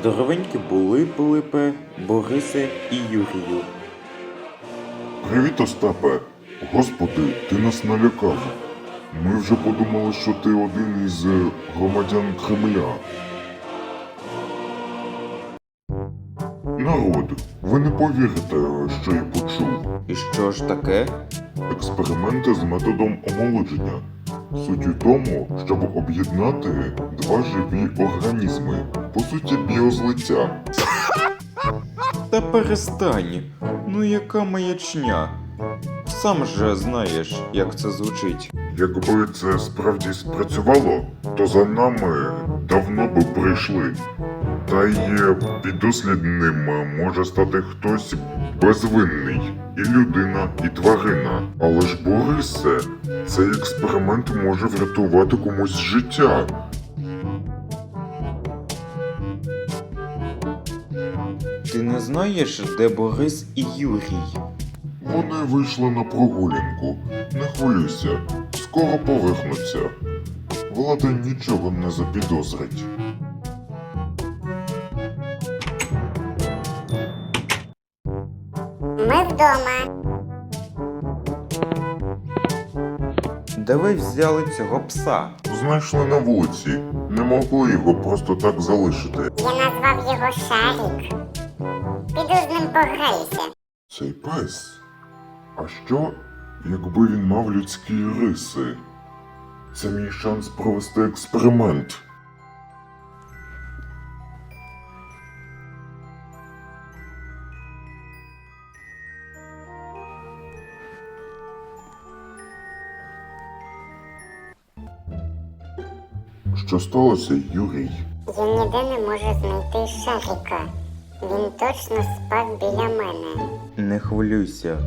Здоровенькі були Пилипе, Борисе і Юрію. Привіт, Остапе. Господи, ти нас налякав. Ми вже подумали, що ти один із е, громадян Кремля. Народ, ви не повірите, що я почув. І що ж таке? Експерименти з методом омолодження. Суть у тому, щоб об'єднати два живі організми, по суті, біозлиття. Та перестань. Ну яка маячня? Сам же знаєш, як це звучить. Якби це справді спрацювало, то за нами давно би прийшли. Та й підослідним може стати хтось безвинний, і людина, і тварина. Але ж Борисе, цей експеримент може врятувати комусь життя. Ти не знаєш, де Борис і Юрій? Вони вийшли на прогулянку. Не хвилюйся, скоро повернуться. Влада нічого не запідозрить. Ми вдома. Де ви взяли цього пса? Знайшли на вулиці. Не могли його просто так залишити. Я назвав його Шарік. Піду з ним пограюся. Цей пес. А що, якби він мав людські риси? Це мій шанс провести експеримент. Що сталося, Юрій? Я ніде не можу знайти Шаріка. Він точно спав біля мене. Не хвилюйся,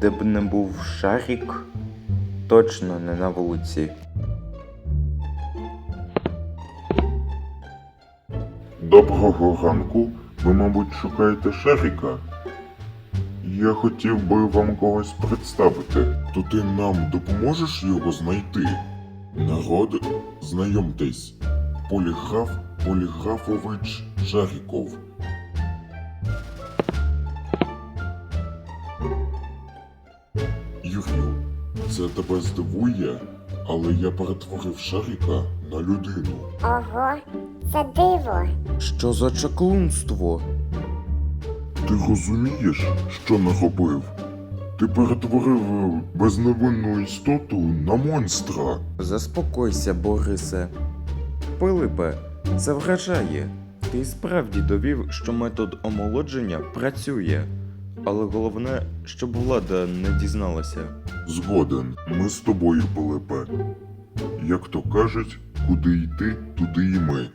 де б не був шарік, точно не на вулиці. Доброго ранку. Ви, мабуть, шукаєте Шаріка? Я хотів би вам когось представити. То ти нам допоможеш його знайти? Народ, знайомтесь. Поліграф Поліграфович Шаріков. Юрію, це тебе здивує, але я перетворив Шаріка на людину. Ого, це диво. Що за чаклунство? Ти розумієш, що наробив? Ти перетворив е, безневинну істоту на монстра. Заспокойся, Борисе. Пилипе, це вражає. Ти справді довів, що метод омолодження працює. Але головне, щоб влада не дізналася. Згоден, ми з тобою, Пилипе. Як то кажуть, куди йти, туди і ми.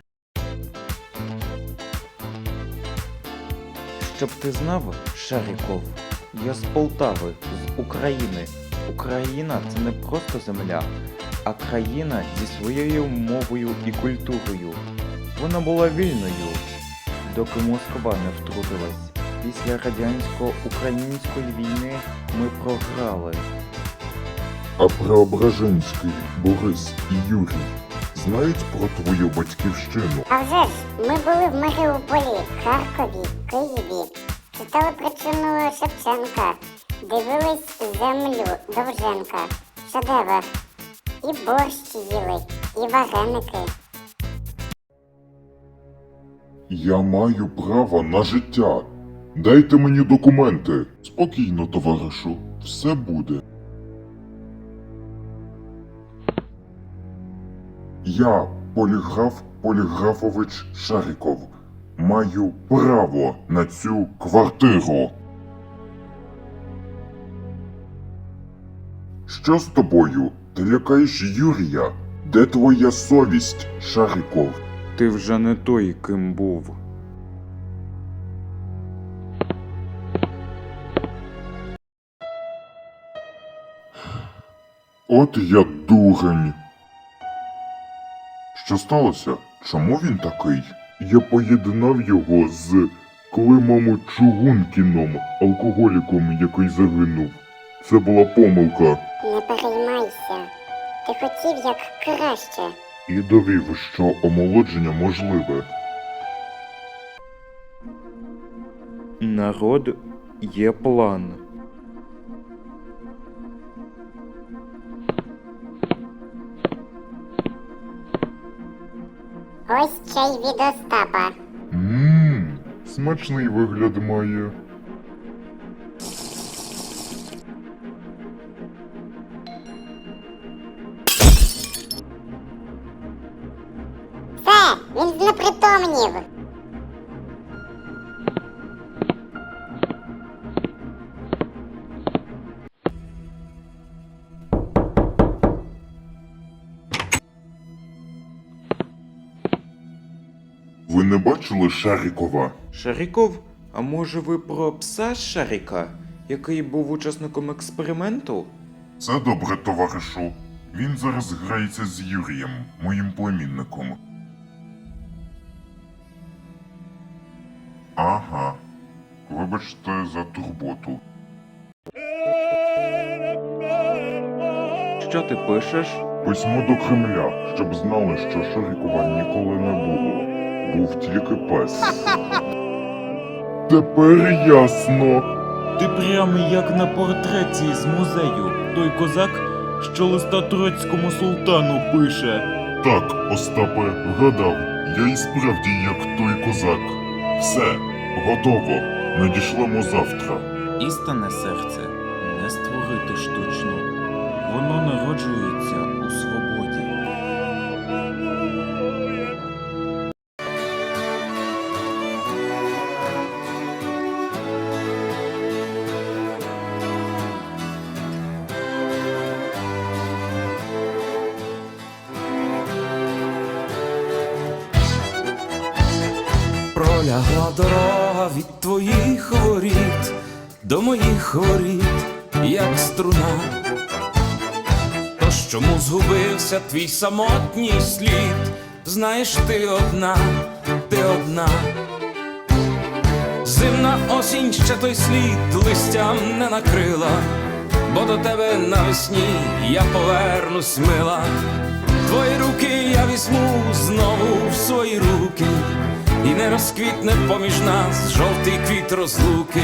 Щоб ти знав, Шаріков, я з Полтави, з України. Україна це не просто земля, а країна зі своєю мовою і культурою. Вона була вільною, доки Москва не втрутилась. Після радянсько-української війни ми програли. А Преображенський, Борис і Юрій знають про твою батьківщину. А вже ж, ми були в Маріуполі, Харкові, Києві. Читали причину Шевченка, дивились землю Довженка, шедевр. І борщ їли, і вареники. Я маю право на життя. Дайте мені документи. Спокійно, товаришу, все буде. Я, поліграф Поліграфович Шаріков, маю право на цю квартиру. Що з тобою? Ти лякаєш Юрія? Де твоя совість, Шаріков? Ти вже не той, ким був. От я дурень. Що сталося? Чому він такий? Я поєднав його з Климом Чугункіном, алкоголіком, який загинув. Це була помилка. Не переймайся. Ти хотів як краще. І довів, що омолодження можливе. Народ є план. Ось чай від Остапа. Ммм, смачний вигляд має. Все, він знепритомнів. Ви не бачили Шарікова? Шаріков, а може ви про пса Шаріка, який був учасником експерименту? Це добре, товаришу. Він зараз грається з Юрієм, моїм племінником. Ага. Вибачте за турботу. Що ти пишеш? Письмо до Кремля, щоб знали, що Шарікова ніколи не було. Був тільки пес. Тепер ясно. Ти прямо як на портреті з музею. Той козак, що листа турецькому султану пише. Так, Остапе, вгадав. Я і справді як той козак. Все, готово. Надішлемо завтра. Істинне серце не створити штучно. Воно народжується у свободі. Пролягла дорога від твоїх воріт до моїх воріт, як струна. Тож чому згубився твій самотній слід? Знаєш, ти одна, ти одна. Зимна осінь ще той слід листям не накрила, бо до тебе навесні я повернусь мила. Твої руки я візьму знову в свої руки, і не розквітне поміж нас жовтий квіт розлуки.